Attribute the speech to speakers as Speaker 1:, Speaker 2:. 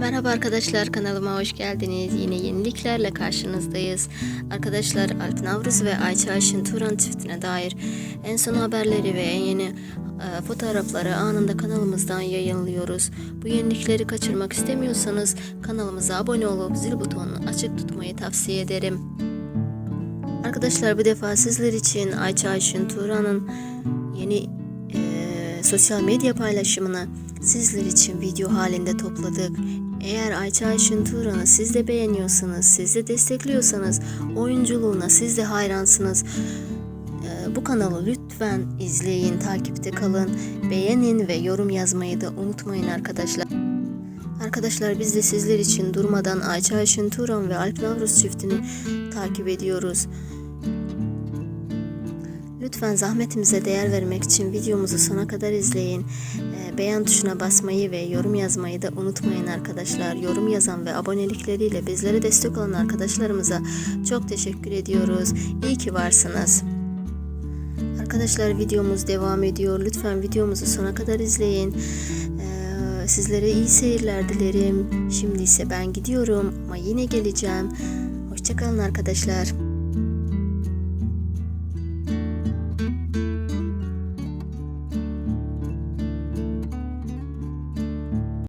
Speaker 1: Merhaba arkadaşlar kanalıma hoş geldiniz. Yine yeniliklerle karşınızdayız. Arkadaşlar Alp Navruz ve Ayça Ayşin Turan çiftine dair en son haberleri ve en yeni e, fotoğrafları anında kanalımızdan yayınlıyoruz. Bu yenilikleri kaçırmak istemiyorsanız kanalımıza abone olup zil butonunu açık tutmayı tavsiye ederim. Arkadaşlar bu defa sizler için Ayça Ayşin Turan'ın yeni sosyal medya paylaşımını sizler için video halinde topladık. Eğer Ayça Ayşin Turan'ı siz de beğeniyorsanız, siz de destekliyorsanız, oyunculuğuna siz de hayransınız. e, bu kanalı lütfen izleyin, takipte kalın, beğenin ve yorum yazmayı da unutmayın arkadaşlar. Arkadaşlar biz de sizler için durmadan Ayça Ayşin Turan ve Alp Navruz çiftini takip ediyoruz. Lütfen zahmetimize değer vermek için videomuzu sona kadar izleyin. Ee, beğen tuşuna basmayı ve yorum yazmayı da unutmayın arkadaşlar. Yorum yazan ve abonelikleriyle bizlere destek olan arkadaşlarımıza çok teşekkür ediyoruz. İyi ki varsınız. Arkadaşlar videomuz devam ediyor. Lütfen videomuzu sona kadar izleyin. Ee, sizlere iyi seyirler dilerim. Şimdi ise ben gidiyorum ama yine geleceğim. Hoşçakalın arkadaşlar.